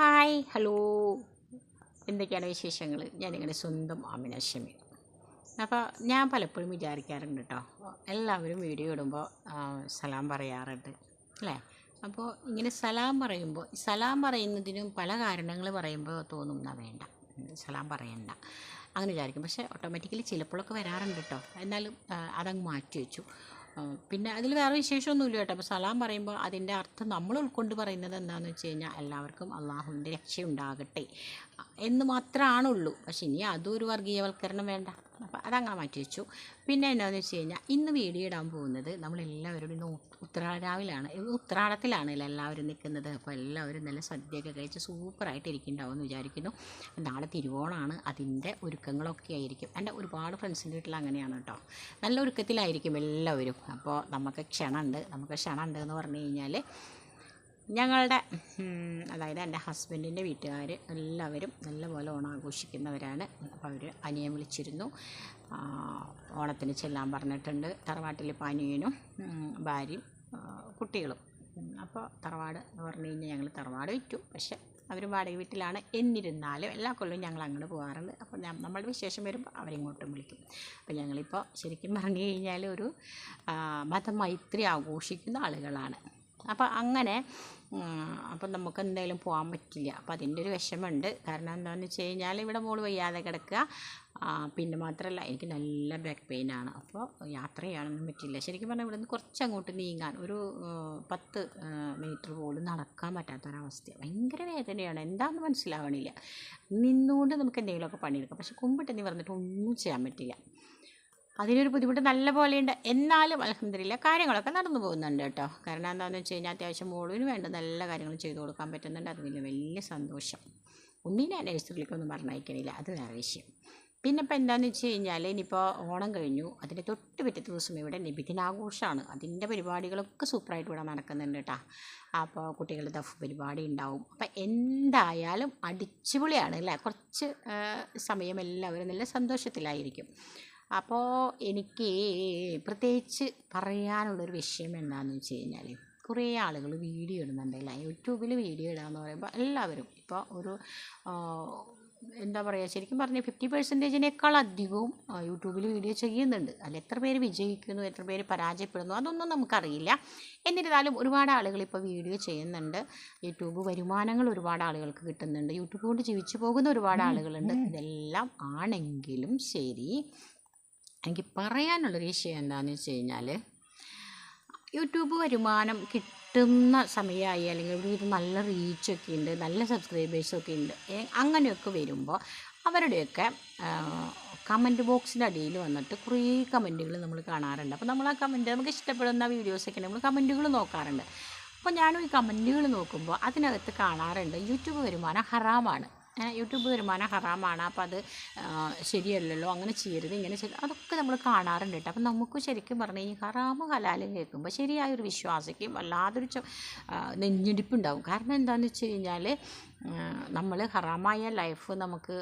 Hi hello. എന്തൊക്കെയാണ് വിശേഷങ്ങൾ ഞാൻ നിങ്ങളുടെ സ്വന്തം ആമിന ഷമി. അപ്പോൾ ഞാൻ പലപ്പോഴും വിചാരിക്കാറുണ്ട് കേട്ടോ എല്ലാവരും വീഡിയോ ഇടുമ്പോൾ സലാം പറയാറുണ്ട്. അല്ലേ? അപ്പോൾ ഇങ്ങനെ സലാം പറയുമ്പോൾ സലാം പറയുന്നതിനും പല കാരണങ്ങൾ പറയുമ്പോൾ തോന്നും എന്നാ വേണ്ട. സലാം പറയണ്ട. അങ്ങനെ വിചാരിക്കും. പക്ഷേ ഓട്ടോമാറ്റിക്കലി ചിലപ്പോഴൊക്കെ വരാറുണ്ട് കേട്ടോ എന്നാലും അതങ്ങ് മാറ്റി വെച്ചു. പിന്നെ അതിൽ വേറെ വിശേഷമൊന്നുമില്ല കേട്ടോ. അപ്പോൾ സലാം പറയുമ്പോൾ അതിന്റെ അർത്ഥം നമ്മൾ ഉൾക്കൊണ്ട് പറയുന്നത് എന്താണെന്ന് വെച്ച് കഴിഞ്ഞാൽ എല്ലാവർക്കും അള്ളാഹുവിന്റെ രക്ഷയുണ്ടാകട്ടെ എന്ന് മാത്രമാണുള്ളൂ. പക്ഷെ ഇനി അതും ഒരു വർഗീയവൽക്കരണം വേണ്ട. അപ്പോൾ അതങ്ങനെ മാറ്റി വെച്ചു. പിന്നെ എന്നാന്ന് വെച്ച് കഴിഞ്ഞാൽ ഇന്ന് വീഡിയോ ഇടാൻ പോകുന്നത് നമ്മളെല്ലാവരും ഇന്ന് ഉത്രാടാവിലാണ് ഉത്രാടത്തിലാണ് എല്ലാവരും നിൽക്കുന്നത്. അപ്പോൾ എല്ലാവരും നല്ല സദ്യയൊക്കെ കഴിച്ച് സൂപ്പറായിട്ട് ഇരിക്കുന്നുണ്ടാവും എന്ന് വിചാരിക്കുന്നു. നാളെ തിരുവോണമാണ് അതിന്റെ ഒരുക്കങ്ങളൊക്കെ ആയിരിക്കും. എന്റെ ഒരുപാട് ഫ്രണ്ട്സിന്റെ വീട്ടിൽ അങ്ങനെയാണ് കേട്ടോ. നല്ല ഒരുക്കത്തിലായിരിക്കും എല്ലാവരും. അപ്പോൾ നമുക്ക് ക്ഷണമുണ്ട്. നമുക്ക് ക്ഷണമുണ്ട് എന്ന് പറഞ്ഞു കഴിഞ്ഞാൽ ഞങ്ങളുടെ അതായത് എന്റെ ഹസ്ബൻഡിന്റെ വീട്ടുകാർ എല്ലാവരും നല്ലപോലെ ഓണം ആഘോഷിക്കുന്നവരാണ്. അപ്പോൾ അവർ അനിയൻ വിളിച്ചിരുന്നു. ഓണത്തിന് ചെല്ലാൻ പറഞ്ഞിട്ടുണ്ട്. തറവാട്ടിൽ പനിയനും ഭാര്യയും കുട്ടികളും. അപ്പോൾ തറവാട് എന്ന് പറഞ്ഞു കഴിഞ്ഞാൽ ഞങ്ങൾ തറവാട് വിറ്റു. പക്ഷെ അവർ വാടക വീട്ടിലാണ്. എന്നിരുന്നാലും എല്ലാ കൊല്ലവും ഞങ്ങൾ അങ്ങോട്ട് പോകാറുണ്ട്. അപ്പോൾ നമ്മളുടെ വിശേഷം വരുമ്പോൾ അവരിങ്ങോട്ടും വിളിക്കും. അപ്പോൾ ഞങ്ങളിപ്പോൾ ശരിക്കും പറഞ്ഞു കഴിഞ്ഞാൽ ഒരു മതമൈത്രി ആഘോഷിക്കുന്ന ആളുകളാണ്. അപ്പോൾ അങ്ങനെ അപ്പം നമുക്ക് എന്തായാലും പോകാൻ പറ്റില്ല. അപ്പം അതിന്റെ ഒരു വിഷമമുണ്ട്. കാരണം എന്താണെന്ന് വെച്ച് കഴിഞ്ഞാൽ ഇവിടെ മോൾ വയ്യാതെ കിടക്കുക. പിന്നെ മാത്രമല്ല എനിക്ക് നല്ല ബാക്ക് പെയിനാണ് അപ്പോൾ യാത്ര ചെയ്യാനൊന്നും പറ്റില്ല. ശരിക്കും പറഞ്ഞാൽ ഇവിടുന്ന് കുറച്ച് അങ്ങോട്ട് നീങ്ങാൻ ഒരു പത്ത് മീറ്റർ പോലും നടക്കാൻ പറ്റാത്തൊരവസ്ഥ ഭയങ്കര വേദനയാണ്. എന്താണെന്ന് മനസ്സിലാവണില്ല. നിന്നുകൊണ്ട് നമുക്ക് എന്തെങ്കിലുമൊക്കെ പണിയെടുക്കാം. പക്ഷെ കുമ്പിട്ട് നീ പറഞ്ഞിട്ട് ഒന്നും ചെയ്യാൻ പറ്റില്ല. അതിനൊരു ബുദ്ധിമുട്ട് നല്ല പോലെയുണ്ട്. എന്നാലും അലഹമില്ല കാര്യങ്ങളൊക്കെ നടന്നു പോകുന്നുണ്ട് കേട്ടോ. കാരണം എന്താണെന്ന് വെച്ച് കഴിഞ്ഞാൽ അത്യാവശ്യം മോളിന് വേണ്ട നല്ല കാര്യങ്ങൾ ചെയ്തു കൊടുക്കാൻ പറ്റുന്നുണ്ട്. അത് വലിയ വലിയ സന്തോഷം. ഉണ്ണീനെ നഴ്സറിയിലേക്കൊന്നും പറഞ്ഞയക്കണില്ല. അത് വേറെ വിഷയം. പിന്നെ ഇപ്പോൾ എന്താണെന്ന് വെച്ച് കഴിഞ്ഞാൽ ഇനിയിപ്പോൾ ഓണം കഴിഞ്ഞു. അതിന്റെ തൊട്ട് പിറ്റത്തെ ദിവസം ഇവിടെ നിബിദിനാഘോഷമാണ് അതിന്റെ പരിപാടികളൊക്കെ സൂപ്പറായിട്ട് ഇവിടെ നടക്കുന്നുണ്ട് കേട്ടോ. അപ്പോൾ കുട്ടികളുടെ ദഫ് പരിപാടി ഉണ്ടാവും. അപ്പോൾ എന്തായാലും അടിച്ചുപൊളിയാണ് അല്ലേ? കുറച്ച് സമയം എല്ലാവരും നല്ല സന്തോഷത്തിലായിരിക്കും. അപ്പോൾ എനിക്ക് പ്രത്യേകിച്ച് പറയാനുള്ളൊരു വിഷയം എന്താണെന്ന് വെച്ച് കഴിഞ്ഞാൽ കുറേ ആളുകൾ വീഡിയോ ഇടുന്നുണ്ട് അല്ലേ യൂട്യൂബിൽ വീഡിയോ ഇടാന്ന് പറയുമ്പോൾ എല്ലാവരും ഇപ്പോൾ ഒരു എന്താ പറയുക ശരിക്കും പറഞ്ഞാൽ ഫിഫ്റ്റി പെർസെന്റേജിനേക്കാൾ അധികവും യൂട്യൂബിൽ വീഡിയോ ചെയ്യുന്നുണ്ട്. അതിൽ എത്ര പേര് വിജയിക്കുന്നു എത്ര പേര് പരാജയപ്പെടുന്നു അതൊന്നും നമുക്കറിയില്ല. എന്നിരുന്നാലും ഒരുപാട് ആളുകൾ ഇപ്പോൾ വീഡിയോ ചെയ്യുന്നുണ്ട്. യൂട്യൂബ് വരുമാനങ്ങൾ ഒരുപാട് ആളുകൾക്ക് കിട്ടുന്നുണ്ട്. യൂട്യൂബ് കൊണ്ട് ജീവിച്ചു പോകുന്ന ഒരുപാട് ആളുകളുണ്ട്. ഇതെല്ലാം ആണെങ്കിലും ശരി. എനിക്ക് പറയാനുള്ളൊരു വിഷയം എന്താണെന്ന് വെച്ച് കഴിഞ്ഞാൽ യൂട്യൂബ് വരുമാനം കിട്ടുന്ന സമയമായി അല്ലെങ്കിൽ ഒരു ഇത് നല്ല റീച്ചൊക്കെ ഉണ്ട് നല്ല സബ്സ്ക്രൈബേഴ്സൊക്കെ ഉണ്ട് അങ്ങനെയൊക്കെ വരുമ്പോൾ അവരുടെയൊക്കെ കമന്റ് ബോക്സിന്റെ അടിയിൽ വന്നിട്ട് കുറേ കമന്റുകൾ നമ്മൾ കാണാറുണ്ട്. അപ്പോൾ നമ്മൾ ആ കമന്റ് നമുക്ക് ഇഷ്ടപ്പെടുന്ന വീഡിയോസൊക്കെ നമ്മൾ കമന്റുകൾ നോക്കാറുണ്ട്. അപ്പോൾ ഞാനും ഈ കമന്റുകൾ നോക്കുമ്പോൾ അതിനകത്ത് കാണാറുണ്ട് യൂട്യൂബ് വരുമാനം ഹറാമാണ്. യൂട്യൂബ് വരുമാനം ഹറാമാണ്. അപ്പോൾ അത് ശരിയല്ലല്ലോ അങ്ങനെ ചെയ്യരുത് ഇങ്ങനെ ചെയ്യരുത് അതൊക്കെ നമ്മൾ കാണാറുണ്ട് കേട്ടോ. അപ്പം നമുക്ക് ശരിക്കും പറഞ്ഞു കഴിഞ്ഞാൽ ഹറാമ് ഹലാലും കേൾക്കുമ്പോൾ ശരിയായൊരു വിശ്വാസിക്കും വല്ലാതൊരു നെഞ്ഞിടിപ്പുണ്ടാവും കാരണം എന്താണെന്ന് വെച്ച് കഴിഞ്ഞാൽ നമ്മൾ ഹറാമായ ലൈഫ് നമുക്ക്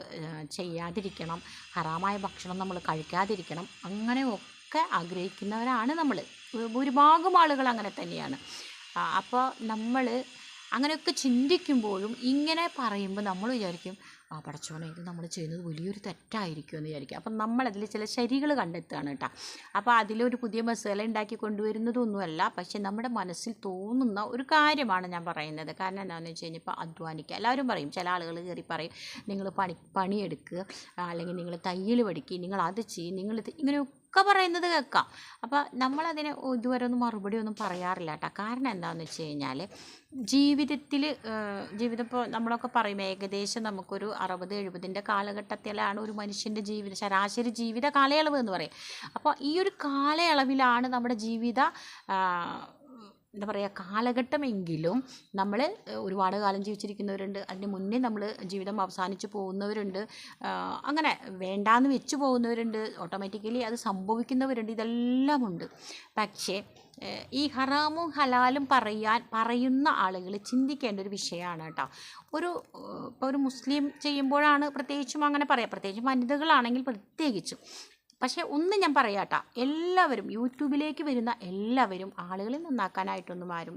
ചെയ്യാതിരിക്കണം. ഹറാമായ ഭക്ഷണം നമ്മൾ കഴിക്കാതിരിക്കണം. അങ്ങനെ ഒക്കെ ആഗ്രഹിക്കുന്നവരാണ് നമ്മൾ ഭൂരിഭാഗം ആളുകൾ അങ്ങനെ തന്നെയാണ്. അപ്പോൾ നമ്മൾ അങ്ങനെയൊക്കെ ചിന്തിക്കുമ്പോഴും ഇങ്ങനെ പറയുമ്പോൾ നമ്മൾ വിചാരിക്കും ആ പടച്ചോനെ ഇത് നമ്മൾ ചെയ്യുന്നത് വലിയൊരു തെറ്റായിരിക്കുമെന്ന് വിചാരിക്കും. അപ്പം നമ്മളതിൽ ചില ശരികൾ കണ്ടെത്തുകയാണ് കേട്ടോ. അപ്പോൾ അതിലൊരു പുതിയ മസാല ഉണ്ടാക്കി കൊണ്ടുവരുന്നതൊന്നുമല്ല പക്ഷേ നമ്മുടെ മനസ്സിൽ തോന്നുന്ന ഒരു കാര്യമാണ് ഞാൻ പറയുന്നത്. കാരണം എന്താണെന്ന് വെച്ച് കഴിഞ്ഞാൽ ഇപ്പോൾ അധ്വാനിക്കുക. എല്ലാവരും പറയും ചില ആളുകൾ കയറി പറയും നിങ്ങൾ പണി പണിയെടുക്കുക അല്ലെങ്കിൽ നിങ്ങൾ തയ്യൽ പഠിക്കുക നിങ്ങൾ അത് ചെയ്യും നിങ്ങൾ ഇത് ഇങ്ങനെയൊക്കെ പറയുന്നത് കേൾക്കാം. അപ്പോൾ നമ്മളതിന് ഇതുവരെ ഒന്നും മറുപടി ഒന്നും പറയാറില്ല കേട്ടോ കാരണം എന്താണെന്ന് വെച്ച് കഴിഞ്ഞാൽ ജീവിതത്തിൽ ജീവിതം ഇപ്പോൾ നമ്മളൊക്കെ പറയും ഏകദേശം നമുക്കൊരു അറുപത് എഴുപതിന്റെ കാലഘട്ടത്തിലാണ് ഒരു മനുഷ്യന്റെ ജീവിത ശരാശരി ജീവിത കാലയളവ് എന്ന് പറയും. അപ്പോൾ ഈ ഒരു കാലയളവിലാണ് നമ്മുടെ ജീവിത എന്താ പറയുക കാലഘട്ടമെങ്കിലും നമ്മൾ ഒരുപാട് കാലം ജീവിച്ചിരിക്കുന്നവരുണ്ട്. അതിന് മുന്നേ നമ്മൾ ജീവിതം അവസാനിച്ച് പോകുന്നവരുണ്ട്. അങ്ങനെ വേണ്ടാന്ന് വെച്ച് പോകുന്നവരുണ്ട്. ഓട്ടോമാറ്റിക്കലി അത് സംഭവിക്കുന്നവരുണ്ട്. ഇതെല്ലാം ഉണ്ട് പക്ഷേ ഈ ഹറാമും ഹലാലും പറയാൻ പറയുന്ന ആളുകൾ ചിന്തിക്കേണ്ട ഒരു വിഷയമാണ് കേട്ടോ. ഒരു ഇപ്പോൾ ഒരു മുസ്ലിം ചെയ്യുമ്പോഴാണ് പ്രത്യേകിച്ചും അങ്ങനെ പറയാം. പ്രത്യേകിച്ചും വനിതകളാണെങ്കിൽ പ്രത്യേകിച്ചും. പക്ഷേ ഒന്ന് ഞാൻ പറയാട്ടാ എല്ലാവരും യൂട്യൂബിലേക്ക് വരുന്ന എല്ലാവരും ആളുകളെ നന്നാക്കാനായിട്ടൊന്നും ആരും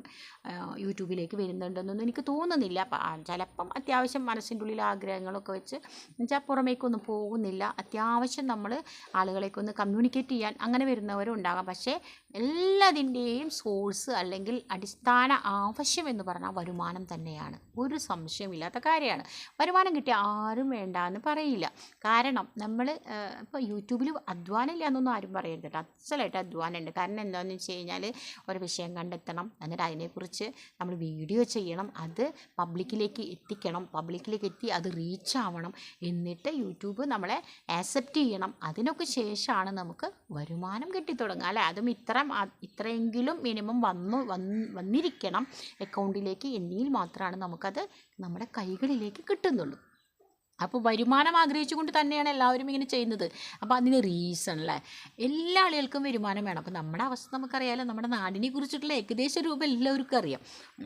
യൂട്യൂബിലേക്ക് വരുന്നുണ്ടെന്നൊന്നും എനിക്ക് തോന്നുന്നില്ല. ചിലപ്പം അത്യാവശ്യം മനസ്സിന്റെ ഉള്ളിൽ ആഗ്രഹങ്ങളൊക്കെ വെച്ച് എന്നുവെച്ചാൽ പുറമേക്കൊന്നും പോകുന്നില്ല. അത്യാവശ്യം നമ്മൾ ആളുകളേക്കൊന്ന് കമ്മ്യൂണിക്കേറ്റ് ചെയ്യാൻ അങ്ങനെ വരുന്നവരും ഉണ്ടാകാം പക്ഷേ എല്ലാതിന്റെയും സോഴ്സ് അല്ലെങ്കിൽ അടിസ്ഥാന ആവശ്യം എന്ന് പറഞ്ഞാൽ വരുമാനം തന്നെയാണ്. ഒരു സംശയമില്ലാത്ത കാര്യമാണ്. വരുമാനം കിട്ടിയ ആരും വേണ്ട എന്ന് പറയില്ല. കാരണം നമ്മൾ ഇപ്പോൾ യൂട്യൂബിൽ അധ്വാനം ഇല്ല എന്നൊന്നും ആരും പറയരുത് കേട്ടോ. അസലായിട്ട് അധ്വാനം ഉണ്ട് കാരണം എന്താണെന്ന് വെച്ച് കഴിഞ്ഞാൽ ഒരു വിഷയം കണ്ടെത്തണം. എന്നിട്ട് അതിനെക്കുറിച്ച് നമ്മൾ വീഡിയോ ചെയ്യണം. അത് പബ്ലിക്കിലേക്ക് എത്തിക്കണം. പബ്ലിക്കിലേക്ക് എത്തി അത് റീച്ച് ആവണം. എന്നിട്ട് യൂട്യൂബ് നമ്മളെ ആക്സെപ്റ്റ് ചെയ്യണം. അതിനൊക്കെ ശേഷമാണ് നമുക്ക് വരുമാനം കിട്ടിത്തുടങ്ങുക. അല്ലേ? അതും ഇത്ര ഇത്രയെങ്കിലും മിനിമം വന്നു വന്നിരിക്കണം അക്കൗണ്ടിലേക്ക് എണ്ണിയിൽ മാത്രമാണ് നമുക്കത് നമ്മുടെ കൈകളിലേക്ക് കിട്ടുന്നുള്ളൂ. അപ്പോൾ വരുമാനം ആഗ്രഹിച്ചുകൊണ്ട് തന്നെയാണ് എല്ലാവരും ഇങ്ങനെ ചെയ്യുന്നത്. അപ്പോൾ അതിന് റീസൺ അല്ലേ എല്ലാ ആളുകൾക്കും വരുമാനം വേണം. അപ്പോൾ നമ്മുടെ അവസ്ഥ നമുക്കറിയാലോ. നമ്മുടെ നാടിനെ കുറിച്ചിട്ടുള്ള ഏകദേശ രൂപം എല്ലാവർക്കും അറിയാം.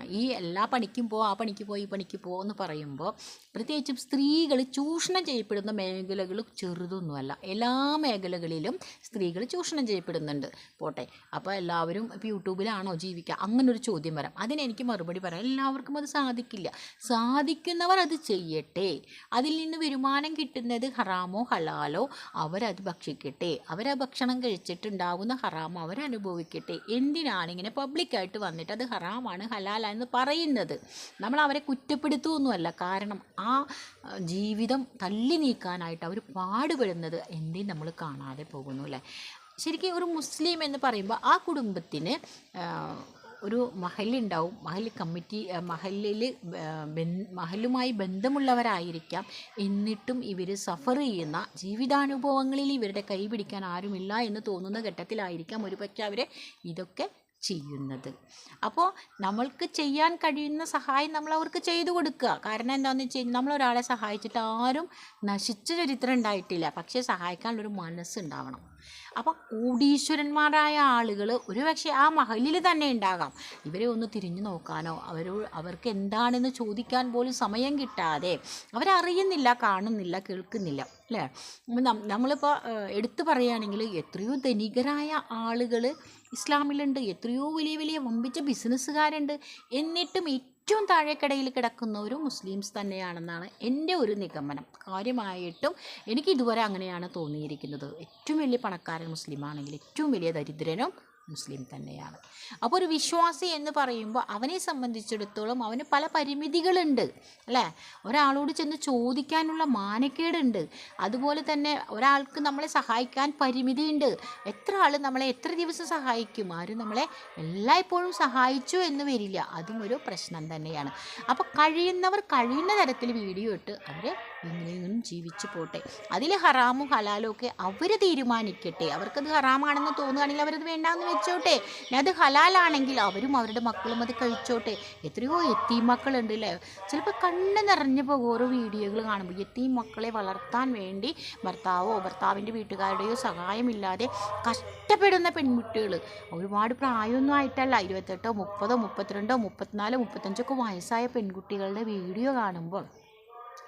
ഈ എല്ലാ പണിക്കും പോ ആ പണിക്ക് പോ ഈ പണിക്ക് പോ എന്ന് പറയുമ്പോൾ പ്രത്യേകിച്ചും സ്ത്രീകൾ ചൂഷണം ചെയ്യപ്പെടുന്ന മേഖലകൾ ചെറുതൊന്നുമല്ല. എല്ലാ മേഖലകളിലും സ്ത്രീകൾ ചൂഷണം ചെയ്യപ്പെടുന്നുണ്ട്. പോട്ടെ. അപ്പോൾ എല്ലാവരും ഇപ്പോൾ യൂട്യൂബിലാണോ ജീവിക്കുക? അങ്ങനെ ഒരു ചോദ്യം വരാം. അതിനെനിക്ക് മറുപടി പറയാം. എല്ലാവർക്കും അത് സാധിക്കില്ല. സാധിക്കുന്നവർ അത് ചെയ്യട്ടെ. അതിൽ നിന്ന് വരുമാനം കിട്ടുന്നത് ഹറാമോ ഹലാലോ? അവരത് ഭക്ഷിക്കട്ടെ. അവരാ ഭക്ഷണം കഴിച്ചിട്ടുണ്ടാകുന്ന ഹറാം അവരനുഭവിക്കട്ടെ. എന്തിനാണ് ഇങ്ങനെ പബ്ലിക്കായിട്ട് വന്നിട്ട് അത് ഹറാമാണ് ഹലാലാണെന്ന് പറയുന്നത്? നമ്മൾ അവരെ കുറ്റപ്പെടുത്തുമൊന്നുമല്ല കാരണം ആ ജീവിതം തള്ളി നീക്കാനായിട്ട് അവർ പാടുപെടുന്നത് എന്തിനും നമ്മൾ കാണാതെ പോകുന്നു അല്ലേ? ശരിക്കും ഒരു മുസ്ലിം എന്ന് പറയുമ്പോൾ ആ കുടുംബത്തിന് ഒരു മഹലുണ്ടാവും. മഹൽ കമ്മിറ്റി മഹലിൽ മഹലുമായി ബന്ധമുള്ളവരായിരിക്കാം. എന്നിട്ടും ഇവർ സഫർ ചെയ്യുന്ന ജീവിതാനുഭവങ്ങളിൽ ഇവരുടെ കൈ പിടിക്കാൻ ആരുമില്ല എന്ന് തോന്നുന്ന ഘട്ടത്തിലായിരിക്കാം ഒരുപക്ഷെ അവർ ഇതൊക്കെ ചെയ്യുന്നത്. അപ്പോൾ നമ്മൾക്ക് ചെയ്യാൻ കഴിയുന്ന സഹായം നമ്മൾ അവർക്ക് ചെയ്തു കൊടുക്കുക. കാരണം എന്താണെന്ന് വെച്ച് കഴിഞ്ഞാൽ നമ്മൾ ഒരാളെ സഹായിച്ചിട്ട് ആരും നശിച്ച ചരിത്രം ഉണ്ടായിട്ടില്ല. പക്ഷേ സഹായിക്കാനുള്ളൊരു മനസ്സുണ്ടാവണം അപ്പോൾ കോടീശ്വരന്മാരായ ആളുകൾ ഒരുപക്ഷെ ആ മഹലിൽ തന്നെ ഉണ്ടാകാം. ഇവരെ ഒന്ന് തിരിഞ്ഞു നോക്കാനോ അവർ അവർക്ക് എന്താണെന്ന് ചോദിക്കാൻ പോലും സമയം കിട്ടാതെ അവരറിയുന്നില്ല കാണുന്നില്ല കേൾക്കുന്നില്ല. അല്ലേ? നമ്മളിപ്പോൾ എടുത്തു പറയുകയാണെങ്കിൽ എത്രയോ ധനികരായ ആളുകൾ ഇസ്ലാമിലുണ്ട് എത്രയോ വലിയ വലിയ വമ്പിച്ച ബിസിനസ്സുകാരുണ്ട്. എന്നിട്ടും ഏറ്റവും താഴേക്കടയിൽ കിടക്കുന്നവരും മുസ്ലിംസ് തന്നെയാണെന്നാണ് എന്റെ ഒരു നിഗമനം. കാര്യമായിട്ടും എനിക്ക് ഇതുവരെ അങ്ങനെയാണ് തോന്നിയിരിക്കുന്നത്. ഏറ്റവും വലിയ പണക്കാരൻ മുസ്ലിമാണെങ്കിൽ ഏറ്റവും വലിയ ദരിദ്രനും മുസ്ലിം തന്നെയാണ്. അപ്പോൾ ഒരു വിശ്വാസി എന്ന് പറയുമ്പോൾ അവനെ സംബന്ധിച്ചിടത്തോളം അവന് പല പരിമിതികളുണ്ട് അല്ലേ? ഒരാളോട് ചെന്ന് ചോദിക്കാനുള്ള മാനക്കേടുണ്ട്. അതുപോലെ തന്നെ ഒരാൾക്ക് നമ്മളെ സഹായിക്കാൻ പരിമിതിയുണ്ട്. എത്ര ആൾ നമ്മളെ എത്ര ദിവസം സഹായിക്കും? ആരും നമ്മളെ എല്ലായ്പ്പോഴും സഹായിച്ചു എന്ന് വരില്ല. അതും ഒരു പ്രശ്നം തന്നെയാണ്. അപ്പോൾ കഴിയുന്നവർ കഴിയുന്ന തരത്തിൽ വീഡിയോ ഇട്ട് അവർ എങ്ങനെയെങ്കിലും ജീവിച്ചു പോട്ടെ. അതിൽ ഹറാമും ഹലാലും ഒക്കെ അവർ തീരുമാനിക്കട്ടെ. അവർക്കത് ഹറാമാണെന്ന് തോന്നുകയാണെങ്കിൽ അവരത് വേണ്ടാന്ന് വെച്ചോട്ടെ. ഞാൻ അത് ഹലാലാണെങ്കിൽ അവരും അവരുടെ മക്കളും അത് കഴിച്ചോട്ടെ. എത്രയോ എത്തി മക്കളുണ്ട് അല്ലേ ചിലപ്പോൾ കണ്ണ് നിറഞ്ഞു പോകും ഓരോ വീഡിയോകൾ കാണുമ്പോൾ. എത്തി മക്കളെ വളർത്താൻ വേണ്ടി ഭർത്താവോ ഭർത്താവിന്റെ വീട്ടുകാരുടെയോ സഹായമില്ലാതെ കഷ്ടപ്പെടുന്ന പെൺകുട്ടികൾ. ഒരുപാട് പ്രായമൊന്നും ആയിട്ടല്ല. ഇരുപത്തെട്ടോ മുപ്പതോ മുപ്പത്തിരണ്ടോ മുപ്പത്തിനാലോ മുപ്പത്തഞ്ചൊക്കെ വയസ്സായ പെൺകുട്ടികളുടെ വീഡിയോ കാണുമ്പോൾ.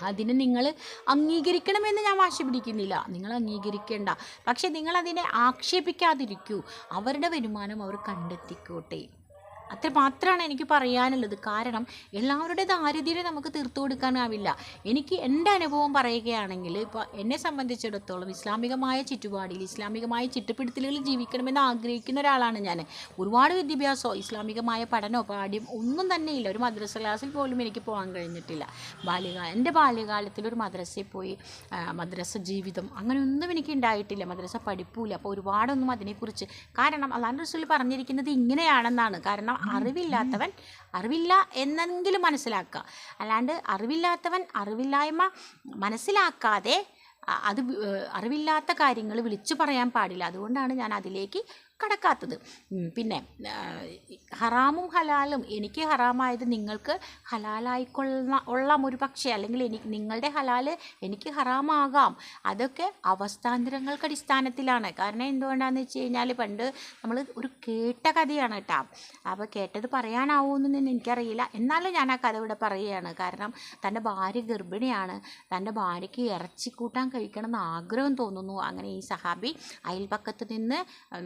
അതിന് നിങ്ങൾ അംഗീകരിക്കണമെന്ന് ഞാൻ വാശി പിടിക്കുന്നില്ല. നിങ്ങൾ അംഗീകരിക്കേണ്ട. പക്ഷെ നിങ്ങളതിനെ ആക്ഷേപിക്കാതിരിക്കൂ. അവരുടെ വരുമാനം അവർ കണ്ടെത്തിക്കോട്ടെ. അത്ര മാത്രമാണ് എനിക്ക് പറയാനുള്ളത്. കാരണം എല്ലാവരുടെ ദാരിദ്ര്യം നമുക്ക് തീർത്തു കൊടുക്കാനാവില്ല. എനിക്ക് എന്റെ അനുഭവം പറയുകയാണെങ്കിൽ ഇപ്പോൾ എന്നെ സംബന്ധിച്ചിടത്തോളം ഇസ്ലാമികമായ ചുറ്റുപാടിൽ ഇസ്ലാമികമായ ചിട്ടപ്പെടുത്തലുകളിൽ ജീവിക്കണമെന്ന് ആഗ്രഹിക്കുന്ന ഒരാളാണ് ഞാൻ. ഒരുപാട് വിദ്യാഭ്യാസമോ ഇസ്ലാമികമായ പഠനമോ പാഠ്യം ഒന്നും തന്നെ ഇല്ല. ഒരു മദ്രസ ക്ലാസ്സിൽ പോലും എനിക്ക് പോകാൻ കഴിഞ്ഞിട്ടില്ല. ബാല്യകാല എന്റെ ബാല്യകാലത്തിൽ ഒരു മദ്രസയിൽ പോയി മദ്രസ ജീവിതം അങ്ങനെയൊന്നും എനിക്ക് ഉണ്ടായിട്ടില്ല. മദ്രസ പഠിപ്പൂല അപ്പോൾ ഒരുപാടൊന്നും അതിനെക്കുറിച്ച് കാരണം അള്ളാഹ് റസൂൽ പറഞ്ഞിരിക്കുന്നത് ഇങ്ങനെയാണെന്നാണ്. കാരണം അറിവില്ലാത്തവൻ അറിവില്ല എന്നെങ്കിലും മനസ്സിലാക്കുക. അല്ലാണ്ട് അറിവില്ലാത്തവൻ അറിവില്ലായ്മ മനസ്സിലാക്കാതെ അത് അറിവില്ലാത്ത കാര്യങ്ങൾ വിളിച്ചു പറയാൻ പാടില്ല. അതുകൊണ്ടാണ് ഞാൻ അതിലേക്ക് കടക്കാത്തത്. പിന്നെ ഹറാമും ഹലാലും എനിക്ക് ഹറാമായത് നിങ്ങൾക്ക് ഹലാലായിക്കൊള്ള ഉള്ള ഒരു പക്ഷേ അല്ലെങ്കിൽ എനിക്ക് നിങ്ങളുടെ ഹലാൽ എനിക്ക് ഹറാമാകാം. അതൊക്കെ അവസ്ഥാന്തരങ്ങൾക്ക് അടിസ്ഥാനത്തിലാണ്. കാരണം എന്തുകൊണ്ടാണെന്ന് വെച്ച് കഴിഞ്ഞാൽ പണ്ട് നമ്മൾ ഒരു കേട്ട കഥയാണ് കേട്ടോ അപ്പോൾ കേട്ടത് പറയാനാവുമെന്നൊന്നും എനിക്കറിയില്ല. എന്നാലും ഞാൻ ആ കഥ ഇവിടെ പറയുകയാണ്. കാരണം തന്റെ ഭാര്യ ഗർഭിണിയാണ്. തന്റെ ഭാര്യയ്ക്ക് ഇറച്ചിക്കൂട്ടാൻ കഴിക്കണം എന്ന് ആഗ്രഹം തോന്നുന്നു. അങ്ങനെ ഈ സഹാബി അയൽപക്കത്ത് നിന്ന്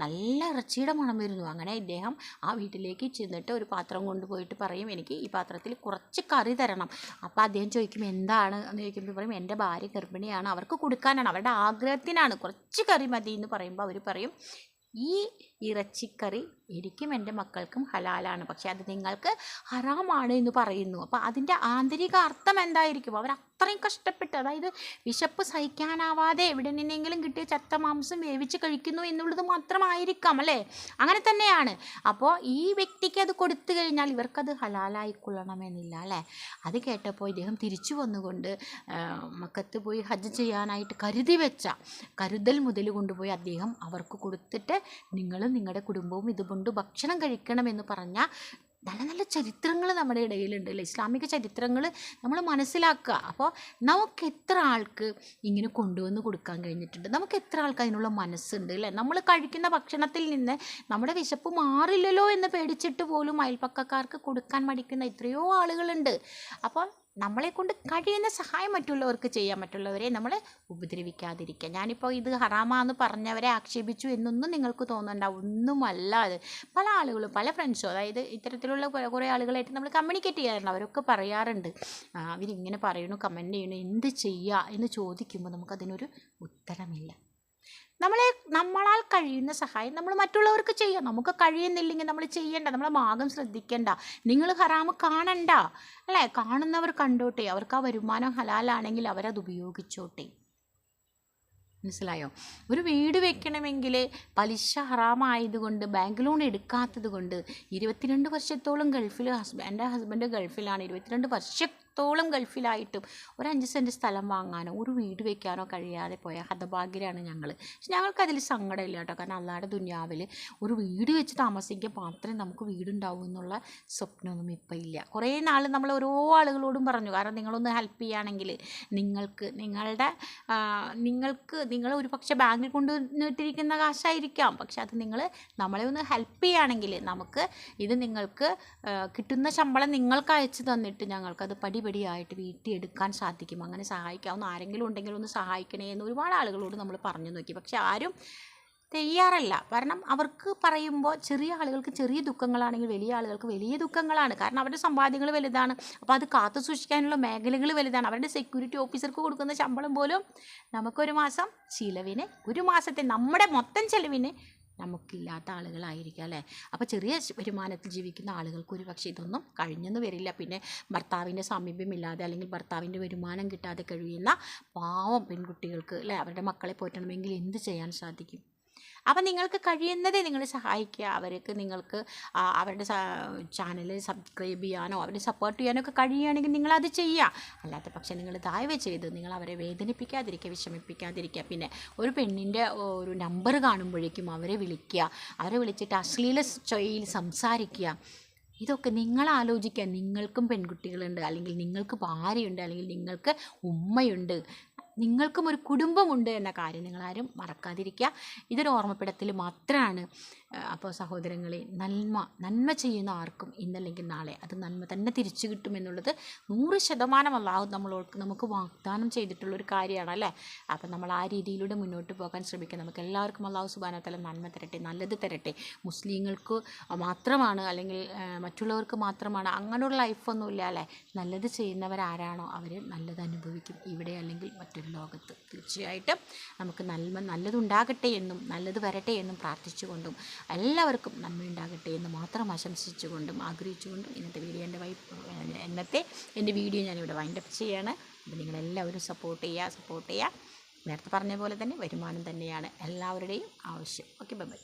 നല്ല ഇറച്ചിയുടെ മണം വരുന്നു. അങ്ങനെ ഇദ്ദേഹം ആ വീട്ടിലേക്ക് ചെന്നിട്ട് ഒരു പാത്രം കൊണ്ടുപോയിട്ട് പറയും എനിക്ക് ഈ പാത്രത്തിൽ കുറച്ച് കറി തരണം. അപ്പോൾ അദ്ദേഹം ചോദിക്കും എന്താണ്? എന്ന് ചോദിക്കുമ്പോൾ പറയും എന്റെ ഭാര്യ ഗർഭിണിയാണ് അവർക്ക് കൊടുക്കാനാണ് അവരുടെ ആഗ്രഹത്തിനാണ് കുറച്ച് കറി മതി എന്ന് പറയുമ്പോൾ അവർ പറയും ഈ ഇറച്ചിക്കറി എനിക്കും എന്റെ മക്കൾക്കും ഹലാലാണ്. പക്ഷേ അത് നിങ്ങൾക്ക് ഹറാമാണ് എന്ന് പറയുന്നു. അപ്പോൾ അതിന്റെ ആന്തരിക അർത്ഥം എന്തായിരിക്കും? അവർ അത്രയും കഷ്ടപ്പെട്ട് അതായത് വിശപ്പ് സഹിക്കാനാവാതെ എവിടെ നിന്നെങ്കിലും കിട്ടിയ ചത്ത മാംസം വേവിച്ച് കഴിക്കുന്നു എന്നുള്ളത് മാത്രമായിരിക്കാം അല്ലേ? അങ്ങനെ തന്നെയാണ്. അപ്പോൾ ഈ വ്യക്തിക്ക് അത് കൊടുത്തു കഴിഞ്ഞാൽ ഇവർക്കത് ഹലാലായിക്കൊള്ളണമെന്നില്ല അല്ലേ? അത് കേട്ടപ്പോൾ ഇദ്ദേഹം തിരിച്ചു വന്നുകൊണ്ട് മക്കത്ത് പോയി ഹജ്ജ് ചെയ്യാനായിട്ട് കരുതി വെച്ച കരുതൽ മുതൽ കൊണ്ടുപോയി അദ്ദേഹം അവർക്ക് കൊടുത്തിട്ട് നിങ്ങളും നിങ്ങളുടെ കുടുംബവും ഇതുകൊണ്ട് ഭക്ഷണം കഴിക്കണമെന്ന് പറഞ്ഞ നല്ല നല്ല ചരിത്രങ്ങൾ നമ്മുടെ ഇടയിലുണ്ട് അല്ലേ? ഇസ്ലാമിക ചരിത്രങ്ങൾ നമ്മൾ മനസ്സിലാക്കുക. അപ്പോൾ നമുക്ക് എത്ര ആൾക്ക് ഇങ്ങനെ കൊണ്ടുവന്ന് കൊടുക്കാൻ കഴിഞ്ഞിട്ടുണ്ട്? നമുക്ക് എത്ര ആൾക്ക് അതിനുള്ള മനസ്സുണ്ട് അല്ലേ? നമ്മൾ കഴിക്കുന്ന ഭക്ഷണത്തിൽ നിന്ന് നമ്മുടെ വിശപ്പ് മാറില്ലല്ലോ എന്ന് പേടിച്ചിട്ട് പോലും അയൽപ്പക്കക്കാർക്ക് കൊടുക്കാൻ മടിക്കുന്ന എത്രയോ ആളുകളുണ്ട്. അപ്പോൾ നമ്മളെ കൊണ്ട് കഴിയുന്ന സഹായം മറ്റുള്ളവർക്ക് ചെയ്യാൻ മറ്റുള്ളവരെ നമ്മൾ ഉപദ്രവിക്കാതിരിക്കുക. ഞാനിപ്പോൾ ഇത് ഹറാമാന്ന് പറഞ്ഞവരെ ആക്ഷേപിച്ചു എന്നൊന്നും നിങ്ങൾക്ക് തോന്നണ്ട ഒന്നുമല്ല അത്. പല ആളുകളും പല ഫ്രണ്ട്സും അതായത് ഇത്തരത്തിലുള്ള കുറെ ആളുകളായിട്ട് നമ്മൾ കമ്മ്യൂണിക്കേറ്റ് ചെയ്യാറുണ്ട്. അവരൊക്കെ പറയാറുണ്ട്. "ആ, അവരിങ്ങനെ പറയണു കമന്റ് ചെയ്യണു എന്ത് ചെയ്യുക എന്ന് ചോദിക്കുമ്പോൾ നമുക്കതിനൊരു ഉത്തരമില്ല. നമ്മളെ നമ്മളാൽ കഴിയുന്ന സഹായം നമ്മൾ മറ്റുള്ളവർക്ക് ചെയ്യാം നമുക്ക് കഴിയുന്നില്ലെങ്കിൽ നമ്മൾ ചെയ്യേണ്ട നമ്മളെ ഭാഗം ശ്രദ്ധിക്കേണ്ട നിങ്ങൾ ഹറാമ് കാണണ്ട അല്ലേ? കാണുന്നവർ കണ്ടോട്ടെ അവർക്ക് ആ വരുമാനം ഹലാലാണെങ്കിൽ അവരത് ഉപയോഗിച്ചോട്ടെ. മനസ്സിലായോ? ഒരു വീട് വെക്കണമെങ്കിൽ പലിശ ഹറാമായതുകൊണ്ട് ബാങ്ക് ലോൺ എടുക്കാത്തത് കൊണ്ട് ഇരുപത്തിരണ്ട് വർഷത്തോളം ഗൾഫിൽ ഹസ്ബൻഡ് എന്റെ ഹസ്ബൻഡ് ഗൾഫിലാണ്. ഇരുപത്തിരണ്ട് വർഷത്തോളം ഗൾഫിലായിട്ടും ഒരു അഞ്ച് സെന്റ് സ്ഥലം വാങ്ങാനോ ഒരു വീട് വെക്കാനോ കഴിയാതെ പോയ ഹതഭാഗ്യരാണ് ഞങ്ങൾ പക്ഷെ ഞങ്ങൾക്കതിൽ സങ്കടമില്ല കേട്ടോ. കാരണം അല്ലാതെ ദുനിയാവിൽ ഒരു വീട് വെച്ച് താമസിക്കാൻ മാത്രമേ നമുക്ക് വീടുണ്ടാവൂ എന്നുള്ള സ്വപ്നമൊന്നും ഇപ്പം ഇല്ല. കുറേ നാൾ നമ്മൾ ഓരോ ആളുകളോടും പറഞ്ഞു. കാരണം നിങ്ങളൊന്ന് ഹെൽപ്പ് ചെയ്യുകയാണെങ്കിൽ നിങ്ങൾക്ക് നിങ്ങളുടെ നിങ്ങൾക്ക് നിങ്ങൾ ഒരു പക്ഷേ ബാങ്കിൽ കൊണ്ടുവന്നിട്ടിരിക്കുന്ന കാശായിരിക്കാം. പക്ഷെ അത് നിങ്ങൾ നമ്മളെ ഒന്ന് ഹെൽപ്പ് ചെയ്യുകയാണെങ്കിൽ നമുക്ക് ഇത് നിങ്ങൾക്ക് കിട്ടുന്ന ശമ്പളം നിങ്ങൾക്ക് അയച്ചു തന്നിട്ട് ഞങ്ങൾക്കത് പടിപടിയായിട്ട് വീട്ടിയെടുക്കാൻ സാധിക്കും. അങ്ങനെ സഹായിക്കാവുന്ന ആരെങ്കിലും ഉണ്ടെങ്കിൽ ഒന്ന് സഹായിക്കണേ എന്ന് ഒരുപാട് ആളുകളോട് നമ്മൾ പറഞ്ഞു നോക്കി. പക്ഷെ ആരും തയ്യാറല്ല. കാരണം അവർക്ക് പറയുമ്പോൾ ചെറിയ ആളുകൾക്ക് ചെറിയ ദുഃഖങ്ങളാണെങ്കിൽ വലിയ ആളുകൾക്ക് വലിയ ദുഃഖങ്ങളാണ്. കാരണം അവരുടെ സമ്പാദ്യങ്ങൾ വലുതാണ്. അപ്പോൾ അത് കാത്തു സൂക്ഷിക്കാനുള്ള മേഖലകൾ വലുതാണ്. അവരുടെ സെക്യൂരിറ്റി ഓഫീസർക്ക് കൊടുക്കുന്ന ശമ്പളം പോലും നമുക്കൊരു മാസം ചിലവിന് ഒരു മാസത്തെ നമ്മുടെ മൊത്തം ചിലവിന് നമുക്കില്ലാത്ത ആളുകളായിരിക്കും അല്ലേ? അപ്പോൾ ചെറിയ വരുമാനത്തിൽ ജീവിക്കുന്ന ആളുകൾക്ക് ഒരു പക്ഷേ ഇതൊന്നും കഴിഞ്ഞെന്ന് വരില്ല. പിന്നെ ഭർത്താവിന്റെ സാമീപ്യമില്ലാതെ അല്ലെങ്കിൽ ഭർത്താവിന്റെ വരുമാനം കിട്ടാതെ കഴിയുന്ന പാവം പെൺകുട്ടികൾക്ക് അല്ലേ? അവരുടെ മക്കളെ പോറ്റണമെങ്കിൽ എന്ത് ചെയ്യാൻ സാധിക്കും? അപ്പം നിങ്ങൾക്ക് കഴിയുന്നതേ നിങ്ങൾ സഹായിക്കുക. അവർക്ക് നിങ്ങൾക്ക് അവരുടെ ചാനൽ സബ്സ്ക്രൈബ് ചെയ്യാനോ അവരെ സപ്പോർട്ട് ചെയ്യാനോ ഒക്കെ കഴിയുകയാണെങ്കിൽ നിങ്ങളത് ചെയ്യുക. അല്ലാത്ത പക്ഷേ നിങ്ങൾ ദയവ് ചെയ്ത് നിങ്ങൾ അവരെ വേദനിപ്പിക്കാതിരിക്കുക വിഷമിപ്പിക്കാതിരിക്കുക. പിന്നെ ഒരു പെണ്ണിന്റെ ഒരു നമ്പർ കാണുമ്പോഴേക്കും അവരെ വിളിക്കുക. അവരെ വിളിച്ചിട്ട് അശ്ലീല ചൊയിൽ സംസാരിക്കുക. ഇതൊക്കെ നിങ്ങൾ ആലോചിക്കുക. നിങ്ങൾക്കും പെൺകുട്ടികളുണ്ട് അല്ലെങ്കിൽ നിങ്ങൾക്ക് ഭാര്യയുണ്ട് അല്ലെങ്കിൽ നിങ്ങൾക്ക് ഉമ്മയുണ്ട്. നിങ്ങൾക്കും ഒരു കുടുംബമുണ്ട് എന്ന കാര്യം നിങ്ങളാരും മറക്കാതിരിക്കുക. ഇതൊരു ഓർമ്മപ്പെടുത്തൽ മാത്രമാണ്. അപ്പോൾ സഹോദരങ്ങളെ നന്മ നന്മ ചെയ്യുന്ന ആർക്കും ഇന്നല്ലെങ്കിൽ നാളെ അത് നന്മ തന്നെ തിരിച്ചു കിട്ടുമെന്നുള്ളത് നൂറ് ശതമാനം അല്ലാഹു നമ്മളോട് നമുക്ക് വാഗ്ദാനം ചെയ്തിട്ടുള്ളൊരു കാര്യമാണ് അല്ലേ? അപ്പം നമ്മൾ ആ രീതിയിലൂടെ മുന്നോട്ട് പോകാൻ ശ്രമിക്കുക നമുക്ക് എല്ലാവർക്കും അള്ളാഹു സുബാനത്തല നന്മ തരട്ടെ നല്ലത് തരട്ടെ. മുസ്ലിങ്ങൾക്ക് മാത്രമാണ് അല്ലെങ്കിൽ മറ്റുള്ളവർക്ക് മാത്രമാണ് അങ്ങനെയുള്ള ലൈഫൊന്നുമില്ല അല്ലേ? നല്ലത് ചെയ്യുന്നവരാരാണോ അവർ നല്ലത് അനുഭവിക്കും. ഇവിടെ അല്ലെങ്കിൽ മറ്റൊരു ലോകത്ത്. തീർച്ചയായിട്ടും നമുക്ക് നന്മ നല്ലതുണ്ടാകട്ടെ എന്നും നല്ലത് വരട്ടെ എന്നും പ്രാർത്ഥിച്ചുകൊണ്ടും എല്ലാവർക്കും നന്മയുണ്ടാകട്ടെ എന്ന് മാത്രം ആശംസിച്ചുകൊണ്ടും ആഗ്രഹിച്ചുകൊണ്ടും ഇന്നത്തെ വീഡിയോ എന്റെ വൈ ഇന്നത്തെ എന്റെ വീഡിയോ ഞാനിവിടെ വൈൻഡപ്പ് ചെയ്യാണ്. അപ്പോൾ നിങ്ങളെല്ലാവരും സപ്പോർട്ട് ചെയ്യുക സപ്പോർട്ട് ചെയ്യുക. നേരത്തെ പറഞ്ഞ പോലെ തന്നെ വരുമാനം തന്നെയാണ് എല്ലാവരുടെയും ആവശ്യം. Okay bye